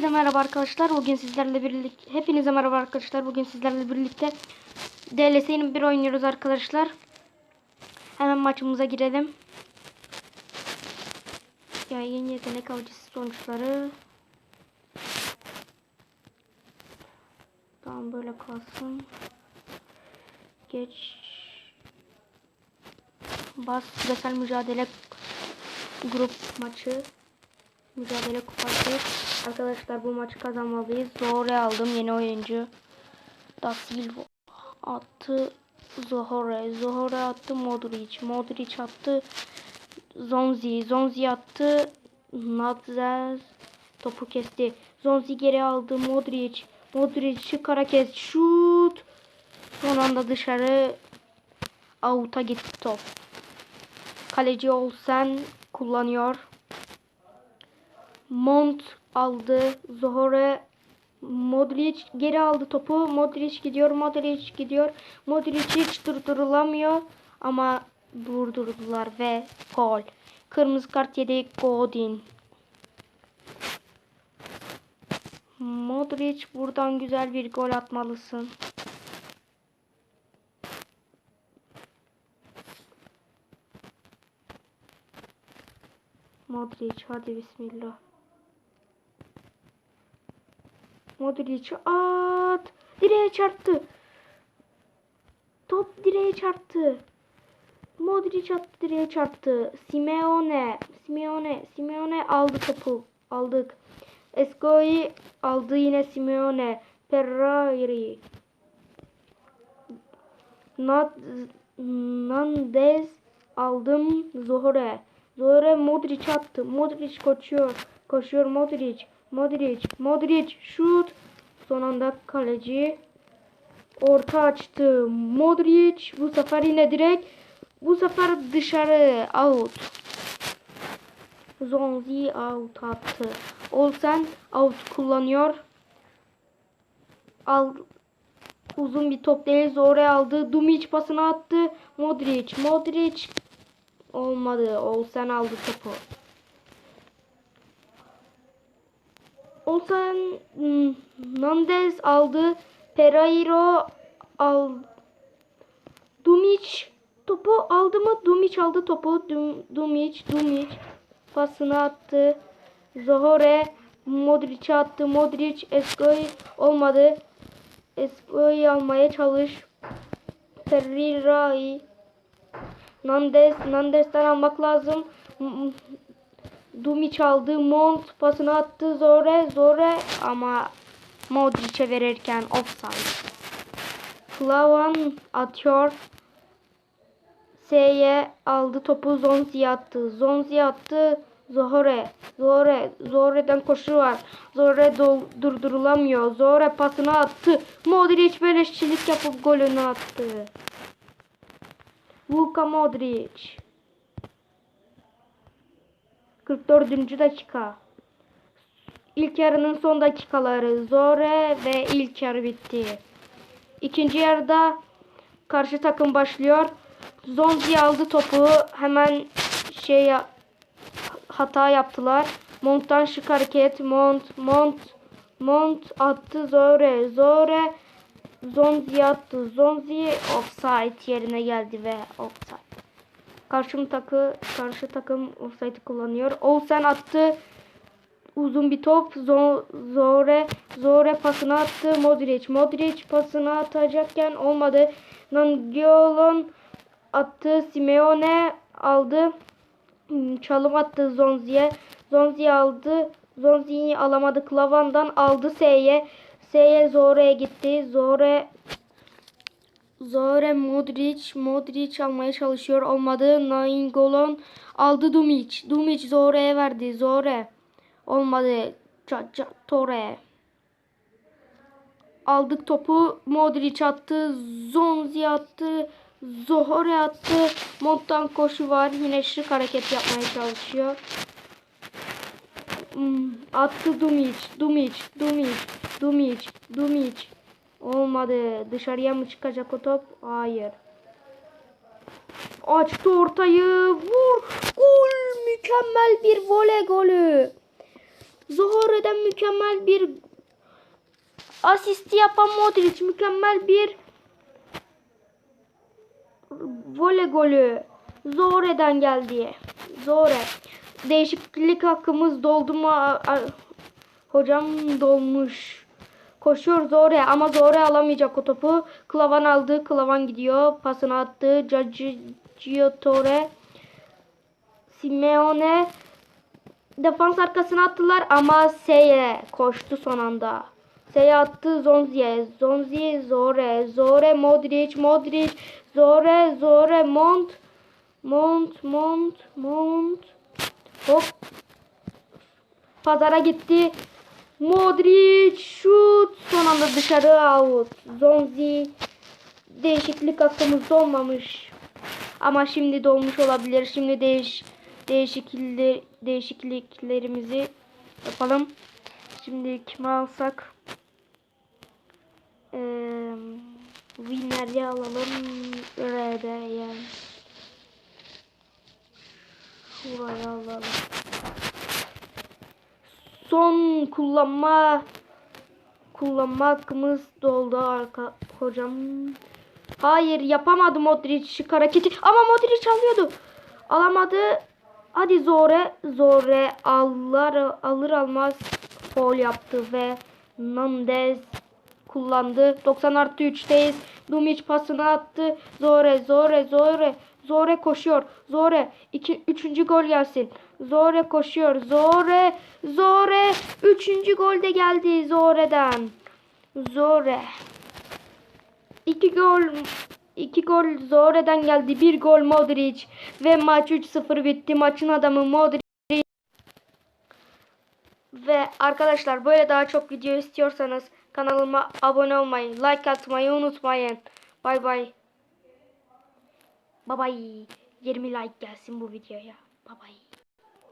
Hepinize merhaba arkadaşlar. Bugün sizlerle birlikte hepinize merhaba arkadaşlar. Bugün sizlerle birlikte DLS'nin bir oynuyoruz arkadaşlar. Hemen maçımıza girelim. Yayın yetenek avcısı sonuçları. Tamam böyle kalsın. Geç. Bas küresel mücadele grup maçı. Mücadele kupası. Arkadaşlar bu maçı kazanmalıyız. Zohore aldım yeni oyuncu. Da Silva attı. Zohore. Zohore attı Modric. Modric attı. Zonzi. Zonzi attı. Nadzez topu kesti. Zonzi geri aldı. Modric. Modric kara kes. Şut. Son anda dışarı out'a gitti top. Kaleci Olsen kullanıyor. Mont aldı. Zohore Modric geri aldı topu. Modric gidiyor. Modric gidiyor. Modric hiç durdurulamıyor. Ama durdurdular ve gol. Kırmızı kart yedi Godin. Modric buradan güzel bir gol atmalısın. Modric hadi bismillah. Modric at. Direğe çarptı. Top direğe çarptı. Modric attı direğe çarptı. Simeone. Simeone. Simeone aldı topu. Aldık. Esco'yu aldı yine Simeone. Ferrari. Nad Nandez aldım Zohre. Zohre Modric attı. Modric koşuyor. Koşuyor Modric. Modric. Modric şut. Son anda kaleci orta açtı. Modric bu sefer yine direkt bu sefer dışarı out. Zonzi out attı. Olsen out kullanıyor. Al uzun bir top değil oraya aldı. Dumic pasını attı. Modric. Modric olmadı. Olsen aldı topu. Olsen hmm, Nandez aldı. Pereiro al Dumic topu aldı mı? Dumic aldı topu. Dum, Dumic, Dumic pasını attı. Zohore Modric'e attı. Modric Esco'yu olmadı. Esco'yu almaya çalış. Ferrari Nandes Nandes'ten almak lazım. Dumi çaldı. Mont pasını attı. Zore Zore ama Modric'e verirken offside. Klavan atıyor. S'ye aldı topu Zonzi'ye attı. Zonzi'ye attı. Zohore. Zohore. Zohre'den koşu var. Zohre durdurulamıyor. Zohre pasını attı. Modric beleşçilik yapıp golünü attı. Luka Modric. 44. dakika. İlk yarının son dakikaları. Zore ve ilk yarı bitti. İkinci yarıda karşı takım başlıyor. Zonzi aldı topu. Hemen şey hata yaptılar. Mont'tan şık hareket. Mont, Mont, Mont attı Zore. Zore Zonzi attı. Zonzi offside yerine geldi ve offside. Karşım takı, karşı takım offside kullanıyor. Olsen attı. Uzun bir top. Zore, Zore pasını attı. Modric, Modric pasını atacakken olmadı. Nangiolon attı. Simeone aldı. Çalım attı Zonzi'ye. Zonzi aldı. Zonzi'yi alamadı. Klavan'dan aldı S'ye. S'ye Zore'ye gitti. Zore Zore Modric Modric almaya çalışıyor. Olmadı. Nainggolan aldı Dumic. Dumic Zore'ye verdi. Zore olmadı. Tore aldık topu. Modric attı. Zonzi attı. Zohore attı. Monttan koşu var. Yine şık hareket yapmaya çalışıyor. Hmm, attı Dumic. Dumic. Dumic. Dumic. Dumic. Olmadı. Dışarıya mı çıkacak o top? Hayır. Açtı ortayı. Vur. Gol. Mükemmel bir voley golü. Zohore'den mükemmel bir asisti yapan Modric mükemmel bir voley golü Zore'den geldi. Zore. Değişiklik hakkımız doldu mu? Hocam dolmuş. Koşuyor Zore ama Zore alamayacak o topu. Klavan aldı. Klavan gidiyor. Pasını attı. Giotore. Simeone defans arkasına attılar ama Seye koştu son anda. Seye attı Zonzi'ye. Zonzi Zore. Zore Modric. Modric. Zore. Zore. Mont. Mont. Mont. Mont. Hop. Pazara gitti. Modric şut. Son anda dışarı out. Zonzi değişiklik hakkımız olmamış. Ama şimdi dolmuş olabilir. Şimdi değiş değişiklikler değişikliklerimizi yapalım. Şimdi kimi alsak? Ee, Winner'i alalım. R'ye. Şuraya alalım. Son kullanma kullanma hakkımız doldu arka hocam. Hayır yapamadı Modric şu hareketi ama Modric alıyordu. Alamadı. Hadi Zore Zore alır alır almaz foul yaptı ve Nandez kullandı. 90 artı 3'teyiz. Dumic pasını attı. Zore Zore Zore Zore koşuyor. Zore 2 3. gol gelsin. Zore koşuyor. Zore Zore 3. gol de geldi Zore'den. Zore. 2 gol 2 gol Zore'den geldi. 1 gol Modric ve maç 3-0 bitti. Maçın adamı Modric. Ve arkadaşlar böyle daha çok video istiyorsanız kanalıma abone olmayı, like atmayı unutmayın. Bay bay. Bay bay. 20 like gelsin bu videoya. Bay bay.